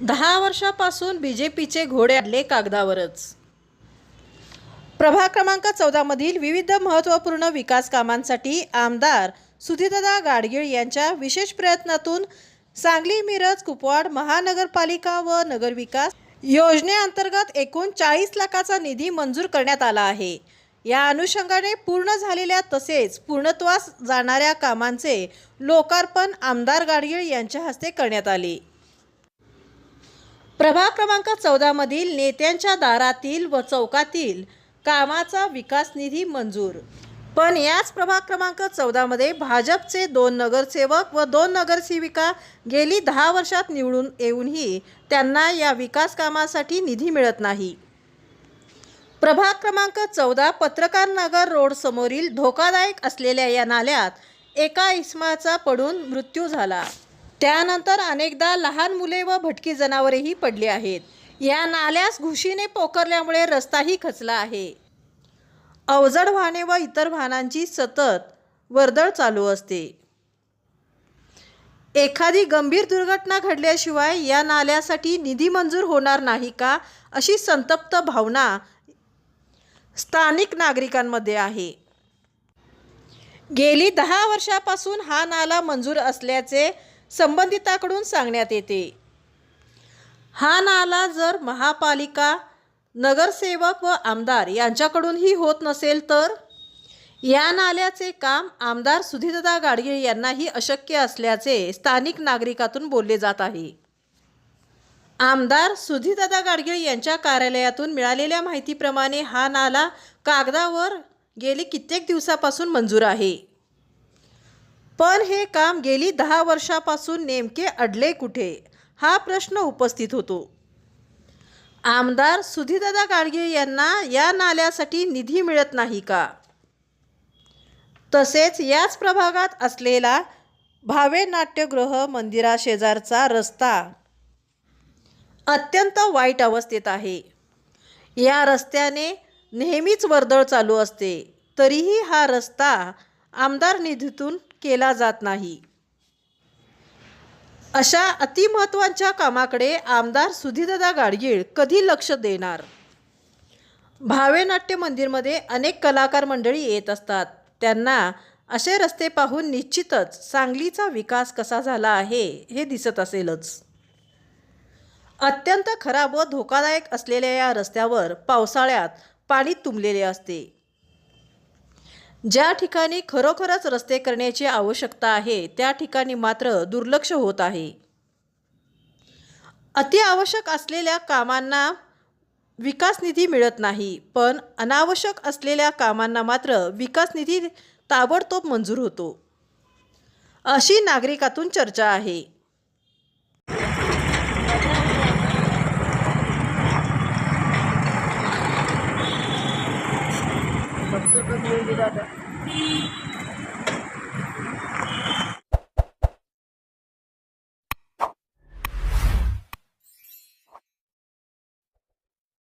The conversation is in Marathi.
दहा वर्षापासून बी जे पीचे घोडे आणले कागदावरच. प्रभाग क्रमांक चौदामधील विविध महत्त्वपूर्ण विकास कामांसाठी आमदार सुधीरदादा गाडगीळ यांच्या विशेष प्रयत्नातून सांगली मिरज कुपवाड महानगरपालिका व नगरविकास योजनेअंतर्गत एकूण चाळीस लाखाचा निधी मंजूर करण्यात आला आहे. या अनुषंगाने पूर्ण झालेल्या तसेच पूर्णत्वास जाणाऱ्या कामांचे लोकार्पण आमदार गाडगीळ यांच्या हस्ते करण्यात आले. प्रभाग क्रमांक चौदामधील नेत्यांच्या दारातील व चौकातील कामाचा विकास निधी मंजूर. पण याच प्रभाग क्रमांक चौदामध्ये भाजपचे दोन नगरसेवक व दोन नगरसेविका गेली दहा वर्षात निवडून येऊनही त्यांना या विकास कामासाठी निधी मिळत नाही. प्रभाग क्रमांक चौदा पत्रकार नगर रोड समोरील धोकादायक असलेल्या या नाल्यात एका इस्माचा पडून मृत्यू झाला. त्यानंतर अनेकदा लहान मुले व भटकी जनावरेही पडली आहेत. या नाल्यास घुशीने पोखरल्यामुळे रस्ताही खचला आहे. अवजड वाहने व इतर वाहनांची सतत वर्दळ चालू असते. एखादी गंभीर दुर्घटना घडल्याशिवाय या नाल्यासाठी निधी मंजूर होणार नाही का अशी संतप्त भावना स्थानिक नागरिकांमध्ये आहे. गेली दहा वर्षापासून हा नाला मंजूर असल्याचे संबंधिताकडून सांगण्यात येते. हा नाला जर महापालिका नगरसेवक व आमदार यांच्याकडूनही होत नसेल तर? या नाल्याचे काम आमदार सुधीरदा गाडगे यांनाही अशक्य असल्याचे स्थानिक नागरिकातून बोलले जात आहे. आमदार सुधीरदादा गाडगीळ यांच्या कार्यालयातून मिळालेल्या माहितीप्रमाणे हा नाला कागदावर गेली कित्येक दिवसापासून मंजूर आहे. पण हे काम गेली दहा वर्षापासून नेमके अडले कुठे? हा प्रश्न उपस्थित होतो. आमदार सुधीदादा गाडगे यांना या नाल्यासाठी निधी मिळत नाही का? तसेच याच प्रभागात असलेला भावे नाट्यगृह मंदिराशेजारचा रस्ता अत्यंत वाईट अवस्थेत आहे. या रस्त्याने नेहमीच वर्दळ चालू असते. तरीही हा रस्ता आमदार निधीतून केला जात नाही. अशा अतिमहत्वाच्या कामाकडे आमदार सुधीरदा गाडगीळ कधी लक्ष देणार? भावे नाट्य मंदिरमध्ये अनेक कलाकार मंडळी येत असतात. त्यांना असे रस्ते पाहून निश्चितच सांगलीचा विकास कसा झाला आहे हे दिसत असेलच. अत्यंत खराब व धोकादायक असलेल्या या रस्त्यावर पावसाळ्यात पाणी तुंबलेले असते. ज्या ठिकाणी खरोखरच रस्ते करण्याची आवश्यकता आहे त्या ठिकाणी मात्र दुर्लक्ष होत आहे. अतिआवश्यक असलेल्या कामांना विकास निधी मिळत नाही पण अनावश्यक असलेल्या कामांना मात्र विकास निधी ताबडतोब मंजूर होतो. अशी नागरिकातून चर्चा आहे. Tidak.